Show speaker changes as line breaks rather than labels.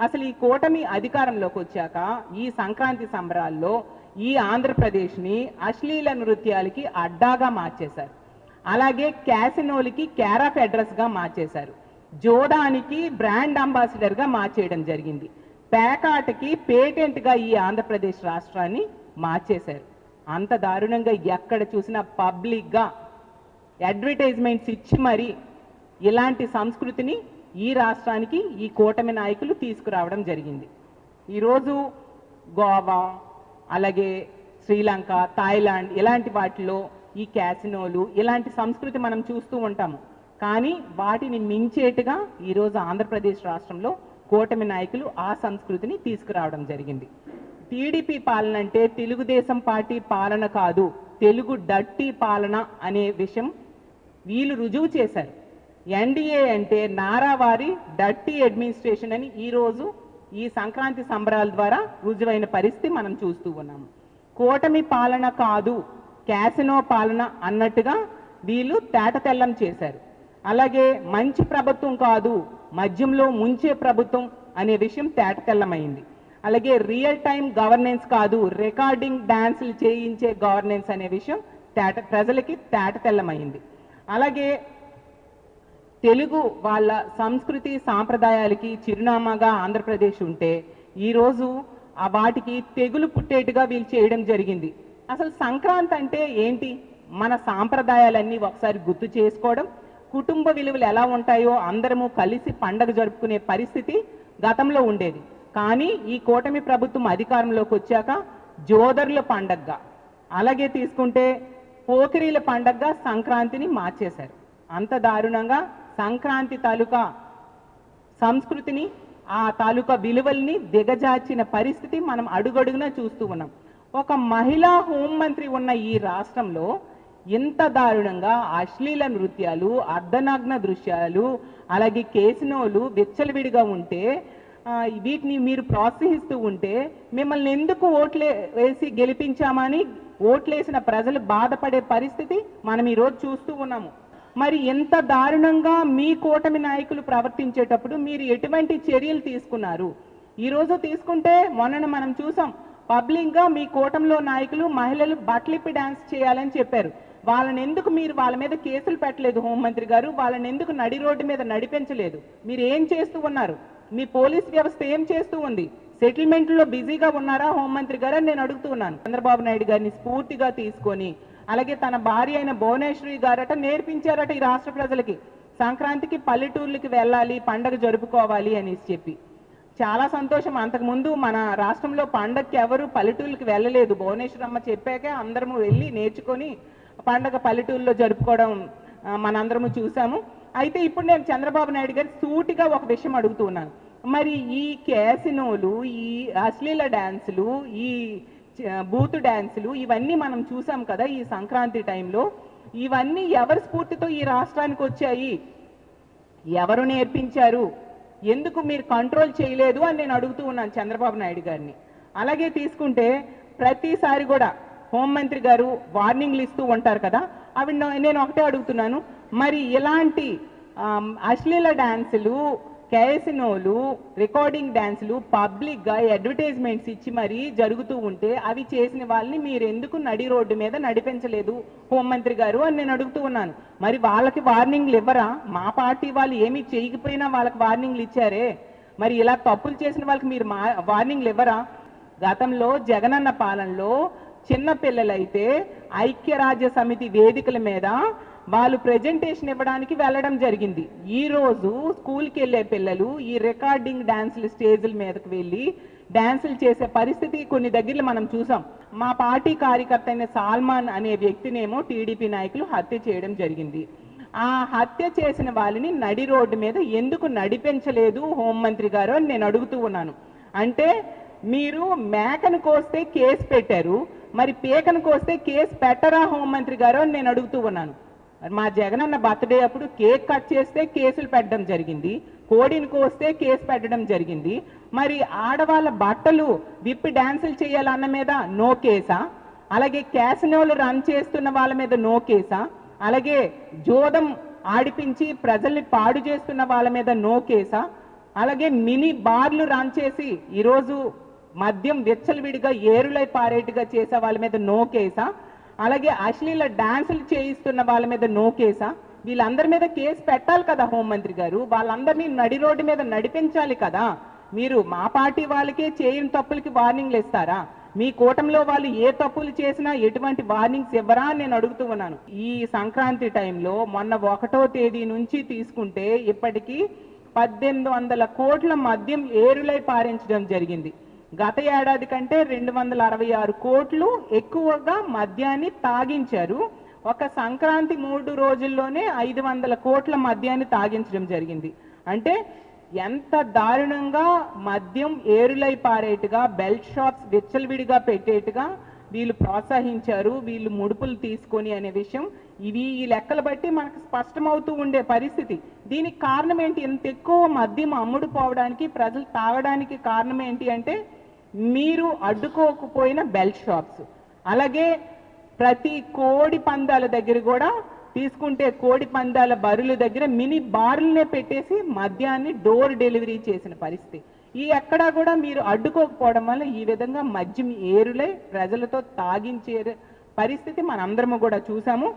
అసలు ఈ కూటమి అధికారంలోకి వచ్చాక ఈ సంక్రాంతి సంబరాల్లో ఈ ఆంధ్రప్రదేశ్ని అశ్లీల నృత్యాలకి అడ్డాగా మార్చేశారు. అలాగే క్యాసినోలకి క్యారాఫ్ అడ్రస్గా మార్చేశారు. జోడానికి బ్రాండ్ అంబాసిడర్గా మార్చేయడం జరిగింది. పేకాటకి పేటెంట్గా ఈ ఆంధ్రప్రదేశ్ రాష్ట్రాన్ని మార్చేశారు. అంత దారుణంగా ఎక్కడ చూసినా పబ్లిక్గా అడ్వర్టైజ్మెంట్స్ ఇచ్చి మరి ఇలాంటి సంస్కృతిని ఈ రాష్ట్రానికి ఈ కూటమి నాయకులు తీసుకురావడం జరిగింది. ఈరోజు గోవా అలాగే శ్రీలంక థాయిలాండ్ ఇలాంటి వాటిలో ఈ క్యాసినోలు ఇలాంటి సంస్కృతి మనం చూస్తూ ఉంటాము. కానీ వాటిని మించేట్టుగా ఈరోజు ఆంధ్రప్రదేశ్ రాష్ట్రంలో కూటమి నాయకులు ఆ సంస్కృతిని తీసుకురావడం జరిగింది. టీడీపీ పాలన అంటే తెలుగుదేశం పార్టీ పాలన కాదు తెలుగు డట్టి పాలన అనే విషయం వీళ్ళు రుజువు చేశారు. ఎన్డీఏ అంటే నారావారి డట్టి అడ్మినిస్ట్రేషన్ అని ఈరోజు ఈ సంక్రాంతి సంబరాల ద్వారా రుజువైన పరిస్థితి మనం చూస్తూ ఉన్నాము. కూటమి పాలన కాదు క్యాసినో పాలన అన్నట్టుగా వీళ్ళు తేటతెల్లం చేశారు. అలాగే మంచి ప్రభుత్వం కాదు మద్యంలో ముంచే ప్రభుత్వం అనే విషయం తేటతెల్లమైంది అలాగే రియల్ టైం గవర్నెన్స్ కాదు రికార్డింగ్ డ్యాన్సులు చేయించే గవర్నెన్స్ అనే విషయం తేట ప్రజలకి తేటతెల్లమైంది అలాగే తెలుగు వాళ్ళ సంస్కృతి సాంప్రదాయాలకి చిరునామాగా ఆంధ్రప్రదేశ్ ఉంటే ఈరోజు ఆ వాటికి తెగులు పుట్టేట్టుగా వీళ్ళు చేయడం జరిగింది. అసలు సంక్రాంతి అంటే ఏంటి? మన సాంప్రదాయాలన్నీ ఒకసారి గుర్తు చేసుకోవడం. కుటుంబ విలువలు ఎలా ఉంటాయో అందరము కలిసి పండగ జరుపుకునే పరిస్థితి గతంలో ఉండేది. కానీ ఈ కూటమి ప్రభుత్వం అధికారంలోకి వచ్చాక జోదరుల పండగగా అలాగే తీసుకుంటే పోకిరీల పండగగా సంక్రాంతిని మార్చేశారు. అంత దారుణంగా సంక్రాంతి తాలూకా సంస్కృతిని ఆ తాలూకా విలువల్ని దిగజార్చిన పరిస్థితి మనం అడుగడుగునా చూస్తూ ఉన్నాం. ఒక మహిళా హోంమంత్రి ఉన్న ఈ రాష్ట్రంలో ఇంత దారుణంగా అశ్లీల నృత్యాలు అర్ధనగ్న దృశ్యాలు అలాగే కేసినోలు విచ్చలవిడిగా ఉంటే వీటిని మీరు ప్రోత్సహిస్తూ ఉంటే మిమ్మల్ని ఎందుకు ఓట్లే వేసి గెలిపించామని ఓట్లేసిన ప్రజలు బాధపడే పరిస్థితి మనం ఈరోజు చూస్తూ ఉన్నాము. మరి ఎంత దారుణంగా మీ కూటమి నాయకులు ప్రవర్తించేటప్పుడు మీరు ఎటువంటి చర్యలు తీసుకున్నారు? ఈ రోజు తీసుకుంటే మొన్న మనం చూసాం పబ్లిక్గా మీ కూటమిలో నాయకులు మహిళలు బట్లిప్పి డాన్స్ చేయాలని చెప్పారు. వాళ్ళని ఎందుకు మీరు వాళ్ళ మీద కేసులు పెట్టలేదు హోంమంత్రి గారు? వాళ్ళని ఎందుకు నడి రోడ్డు మీద నడిపించలేదు? మీరు ఏం చేస్తూ ఉన్నారు? మీ పోలీస్ వ్యవస్థ ఏం చేస్తూ ఉంది? సెటిల్మెంట్లో బిజీగా ఉన్నారా హోంమంత్రి గారు నేను అడుగుతున్నాను చంద్రబాబు నాయుడు గారిని స్ఫూర్తిగా తీసుకొని అలాగే తన భార్య అయిన భువనేశ్వరి గారట నేర్పించారట ఈ రాష్ట్ర ప్రజలకి. సంక్రాంతికి పల్లెటూర్లకి వెళ్ళాలి పండగ జరుపుకోవాలి అనేసి చెప్పి. చాలా సంతోషం. అంతకుముందు మన రాష్ట్రంలో పండగకి ఎవరు పల్లెటూర్లకి వెళ్ళలేదు. భువనేశ్వరమ్మ చెప్పాకే అందరము వెళ్ళి నేర్చుకొని పండగ పల్లెటూరులో జరుపుకోవడం మనందరము చూసాము. అయితే ఇప్పుడు నేను చంద్రబాబు నాయుడు గారి సూటిగా ఒక విషయం అడుగుతున్నాను మరి ఈ క్యాసినోలు ఈ అశ్లీల డ్యాన్సులు ఈ బూత్ డ్యాన్సులు ఇవన్నీ మనం చూసాం కదా ఈ సంక్రాంతి టైంలో. ఇవన్నీ ఎవరి స్ఫూర్తితో ఈ రాష్ట్రానికి వచ్చాయి? ఎవరు నేర్పించారు? ఎందుకు మీరు కంట్రోల్ చేయలేదు అని నేను అడుగుతూ ఉన్నాను చంద్రబాబు నాయుడు గారిని. అలాగే తీసుకుంటే ప్రతిసారి కూడా హోంమంత్రి గారు వార్నింగ్లు ఇస్తూ ఉంటారు కదా అవి నేను ఒకటే అడుగుతున్నాను. మరి ఇలాంటి అశ్లీల డ్యాన్సులు క్యాసినోలు రికార్డింగ్ డ్యాన్స్లు పబ్లిక్గా అడ్వర్టైజ్మెంట్స్ ఇచ్చి మరీ జరుగుతూ ఉంటే అవి చేసిన వాళ్ళని మీరు ఎందుకు నడి రోడ్డు మీద నడిపించలేదు? హోంమంత్రి గారు అని నేను అడుగుతూ ఉన్నాను. మరి వాళ్ళకి వార్నింగ్లు ఇవ్వరా? మా పార్టీ వాళ్ళు ఏమీ చేయకపోయినా వాళ్ళకి వార్నింగ్లు ఇచ్చారే. మరి ఇలా తప్పులు చేసిన వాళ్ళకి మీరు మా వార్నింగ్లు ఇవ్వరా? గతంలో జగనన్న పాలనలో చిన్న పిల్లలైతే ఐక్యరాజ్య సమితి వేదికల మీద వాళ్ళు ప్రెజెంటేషన్ ఇవ్వడానికి వెళ్ళడం జరిగింది. ఈ రోజు స్కూల్కి వెళ్ళే పిల్లలు ఈ రికార్డింగ్ డ్యాన్సులు స్టేజ్ల మీదకి వెళ్ళి డ్యాన్సులు చేసే పరిస్థితి కొన్ని దగ్గరలో మనం చూసాం. మా పార్టీ కార్యకర్త అయిన సాల్మాన్ అనే వ్యక్తినేమో టీడీపీ నాయకులు హత్య చేయడం జరిగింది. ఆ హత్య చేసిన వాళ్ళని నడి రోడ్డు మీద ఎందుకు నడిపించలేదు హోంమంత్రి గారు అని నేను అడుగుతూ ఉన్నాను. అంటే మీరు మేకను కోస్తే కేసు పెట్టారు మరి పీకను కోస్తే కేసు పెట్టరా హోంమంత్రి గారు అని నేను అడుగుతూ ఉన్నాను. మా జగనన్న బర్త్డే అప్పుడు కేక్ కట్ చేస్తే కేసులు పెట్టడం జరిగింది కోడిని కోస్తే కేసు పెట్టడం జరిగింది. మరి ఆడవాళ్ళ బట్టలు విప్పి డ్యాన్సులు చేయాలన్న మీద నో కేసా? అలాగే క్యాసినోలు రన్ చేస్తున్న వాళ్ళ మీద నో కేసా? అలాగే జోదం ఆడిపించి ప్రజల్ని పాడు చేస్తున్న వాళ్ళ మీద నో కేసా? అలాగే మినీ బార్లు రన్ చేసి ఈరోజు మద్యం విచ్చలవిడిగా ఏరులై పారేటుగా చేసే వాళ్ళ మీద నో కేసా? అలాగే అశ్లీల డాన్సులు చేయిస్తున్న వాళ్ళ మీద నో కేసా? వీళ్ళందరి మీద కేసు పెట్టాలి కదా హోంమంత్రి గారు. వాళ్ళందరినీ నడి రోడ్డు మీద నడిపించాలి కదా. మీరు మా పార్టీ వాళ్ళకే చేయని తప్పులకి వార్నింగ్లు ఇస్తారా? మీ కూటమిలో వాళ్ళు ఏ తప్పులు చేసినా ఎటువంటి వార్నింగ్స్ ఇవ్వరా అని నేను అడుగుతూ ఉన్నాను. ఈ సంక్రాంతి టైంలో మొన్న ఒకటో తేదీ నుంచి తీసుకుంటే ఇప్పటికీ పద్దెనిమిది వందల కోట్ల మద్యం ఏరులై పారించడం జరిగింది. గత ఏడాది కంటే రెండు వందల అరవై ఆరు కోట్లు ఎక్కువగా మద్యాన్ని తాగించారు. ఒక సంక్రాంతి మూడు రోజుల్లోనే ఐదు వందల కోట్ల మద్యాన్ని తాగించడం జరిగింది. అంటే ఎంత దారుణంగా మద్యం ఏరులై పారేట్టుగా బెల్ట్ షాప్స్ విచ్చలవిడిగా పెట్టేట్టుగా వీళ్ళు ప్రోత్సహించారు వీళ్ళు ముడుపులు తీసుకొని అనే విషయం ఇవి ఈ లెక్కలు బట్టి మనకు స్పష్టమవుతూ ఉండే పరిస్థితి. దీనికి కారణం ఏంటి? ఇంత ఎక్కువ మద్యం అమ్ముడుపోవడానికి ప్రజలు తాగడానికి కారణం ఏంటి అంటే మీరు అడ్డుకోకపోయిన బెల్ట్ షాప్స్. అలాగే ప్రతి కోడి పందాల దగ్గర కూడా తీసుకుంటే కోడి పందాల బరుల దగ్గర మినీ బార్లనే పెట్టేసి మద్యాన్ని డోర్ డెలివరీ చేసిన పరిస్థితి. ఈ ఎక్కడా కూడా మీరు అడ్డుకోకపోవడం వల్ల ఈ విధంగా మద్యం ఏరులై ప్రజలతో తాగించే పరిస్థితి మనందరము కూడా చూసాము.